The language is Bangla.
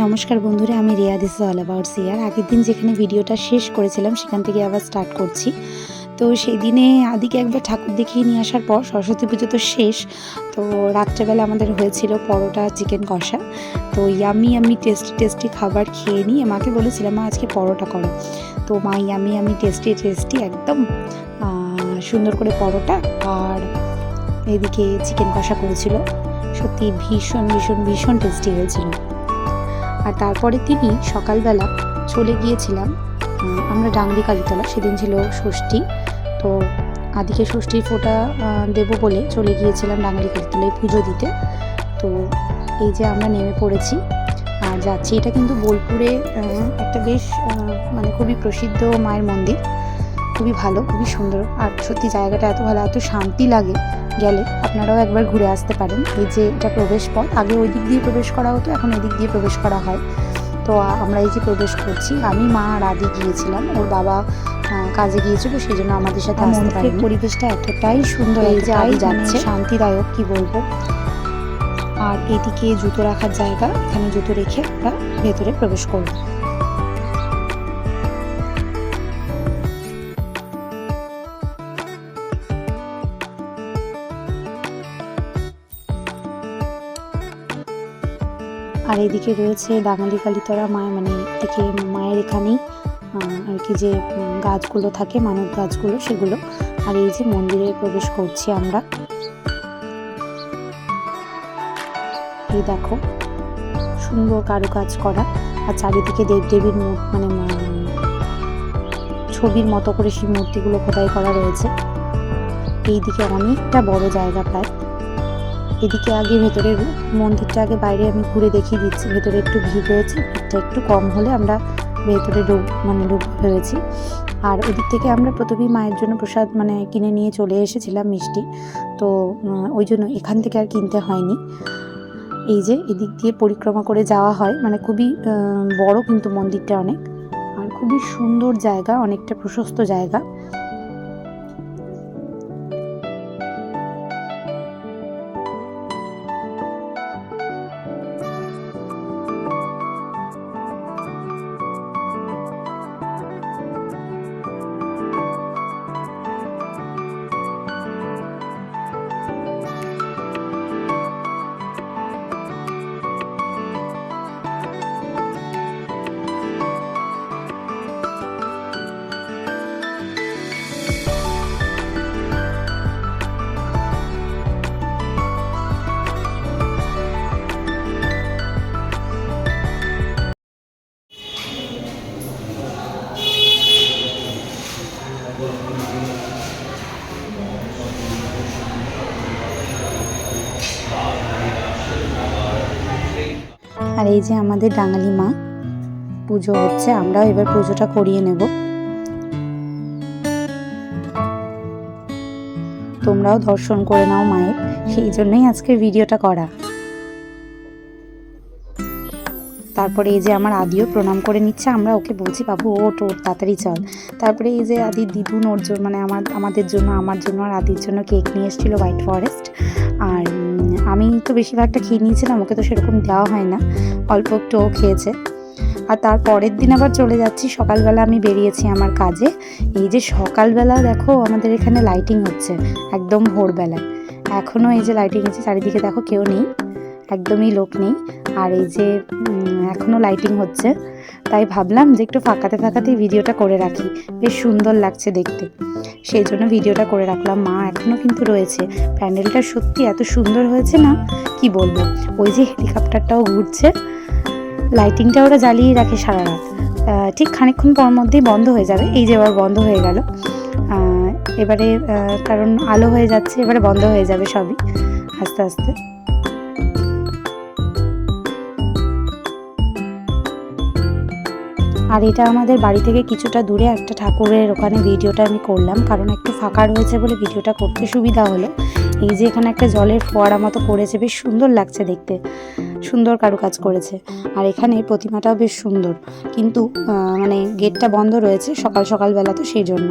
নমস্কার বন্ধুরা, আমি রিয়া দিস অল অ্যাবাউট সিয়ার আগের দিন যেখানে ভিডিওটা শেষ করেছিলাম, সেখান থেকে আবার স্টার্ট করছি। তো সেই দিনে আদিকে একবার ঠাকুর দেখিয়ে নিয়ে আসার পর, সরস্বতী পুজো তো শেষ, তো রাত্রেবেলা আমাদের হয়েছিল পরোটা চিকেন কষা। তো ইয়ামি আমি টেস্টি টেস্টি খাবার খেয়ে নিয়ে, মাকে বলেছিলাম, মা, আজকে পরোটা করো। তো মা ইয়ামি আমি টেস্টি টেস্টি একদম সুন্দর করে পরোটা আর এদিকে চিকেন কষা করেছিল। সত্যি ভীষণ ভীষণ ভীষণ টেস্টি হয়েছিল। আর তারপরে তিনি সকালবেলা চলে গিয়েছিলাম আমরা ডাংরি কালীতলা সেদিন ছিল ষষ্ঠী, তো আদিকে ষষ্ঠীর ফোঁটা দেব বলে চলে গিয়েছিলাম ডাংরি কালীতলায় পুজো দিতে। তো এই যে আমরা নেমে পড়েছি, আর যাচ্ছি, এটা কিন্তু বোলপুরে একটা বেশ মানে খুবই প্রসিদ্ধ মায়ের মন্দির। খুবই ভালো খুবই সুন্দর। আর সত্যি জায়গাটা এত ভালো এত শান্তি লাগে গেলে। আপনারাও একবার ঘুরে আসতে পারেন। এই যে এটা প্রবেশ পথ আগে ওই দিক দিয়ে প্রবেশ করা হতো এখন এদিক দিয়ে প্রবেশ করা হয়। তো আমরা এই যে প্রবেশ করছি আমি মা আর আদি গিয়েছিলাম। ওর বাবা কাজে গিয়েছিল সেই জন্য আমাদের সাথে আসতে পারি পরিবেশটা এতটাই সুন্দর এই যে আদি যাচ্ছে। শান্তিদায়ক কি বলব? আর এদিকে জুতো রাখার জায়গা এখানে জুতো রেখে আমরা ভেতরে প্রবেশ করব আর এদিকে রয়েছে বাঙালি কালীতলা মায়ের মানে এদিকে মায়ের এখানেই আর কি যে গাছগুলো থাকে, মানব গাছগুলো, সেগুলো। আর এই যে মন্দিরে প্রবেশ করছি আমরা। এই দেখো, সুন্দর কারুকাজ করা। আর চারিদিকে দেবদেবীর মূ- মানে ছবির মতো করে সেই মূর্তিগুলো খোদাই করা রয়েছে। এইদিকে অনেকটা বড় জায়গা প্রায়। এদিকে আগে ভেতরের মন্দিরটা আগে বাইরে আমি ঘুরে দেখিয়ে দিচ্ছি। ভেতরে একটু ভিড় রয়েছে, ভিড়টা একটু কম হলে আমরা ভেতরে ঢুক মানে ঢুক ভেবেছি আর ওদিক থেকে আমরা প্রথমেই মায়ের জন্য প্রসাদ মানে কিনে নিয়ে চলে এসেছিলাম মিষ্টি। তো ওই জন্য এখান থেকে আর কিনতে হয়নি। এই যে এদিক দিয়ে পরিক্রমা করে যাওয়া হয় মানে খুবই বড় কিন্তু মন্দিরটা অনেক। আর খুবই সুন্দর জায়গা, অনেকটা প্রশস্ত জায়গা। আর এই যে আমাদের ডাঙালি মা, পুজো হচ্ছে, আমরাও এবার পুজোটা করিয়ে নেব। তোমরাও দর্শন করে নাও মায়ের, সেই জন্যই আজকের ভিডিওটা করা। তারপরে এই যে আমার আদিও প্রণাম করে নিচ্ছে, আমরা ওকে বলছি, বাবু ওট ওট তাড়াতাড়ি চল। তারপরে এই যে আদি দিদুন ওর জন্য মানে আমার, আমাদের জন্য, আমার জন্য আর আদির জন্য কেক নিয়ে এসেছিল হোয়াইট ফরেস্ট। আর আমি তো বেশিরভাগটা খেয়ে নিয়েছিলাম, ওকে তো সেরকম দেওয়া হয় না। অল্প একটু ও খেয়েছে। আর তার পরের দিন আবার চলে যাচ্ছি। সকালবেলা আমি বেরিয়েছি আমার কাজে। এই যে সকালবেলা দেখো আমাদের এখানে লাইটিং হচ্ছে, একদম ভোরবেলায়। এখনও এই যে লাইটিং হচ্ছে, চারিদিকে দেখো কেউ নেই। একদমই লোক নেই। আর এই যে এখনও লাইটিং হচ্ছে, তাই ভাবলাম যে একটু ফাঁকাতে ফাঁকাতেই ভিডিওটা করে রাখি। বেশ সুন্দর লাগছে দেখতে। সেই জন্য ভিডিওটা করে রাখলাম। মা এখনও কিন্তু রয়েছে। প্যান্ডেলটা সত্যি এত সুন্দর হয়েছে না? কি বলব? ওই যে হেলিকপ্টারটাও ঘুরছে। লাইটিংটা ওরা জ্বালিয়ে রাখে সারা রাত। ঠিক খানিকক্ষণ পর মধ্যেই বন্ধ হয়ে যাবে। এই যে এবার বন্ধ হয়ে গেল। এবারে কারণ আলো হয়ে যাচ্ছে, এবারে বন্ধ হয়ে যাবে সবই। আস্তে আস্তে। আর এটা আমাদের বাড়ি থেকে কিছুটা দূরে একটা ঠাকুরের ওখানে ভিডিওটা আমি করলাম, কারণ একটু ফাঁকা রয়েছে বলে ভিডিওটা করতে সুবিধা হলো। এই যে এখানে একটা জলের ফোয়ারা মতো করেছে, বেশ সুন্দর লাগছে দেখতে, সুন্দর কারু কাজ করেছে। আর এখানে প্রতিমাটাও বেশ সুন্দর, কিন্তু মানে গেটটা বন্ধ রয়েছে সকাল সকালবেলা তো সেই জন্য।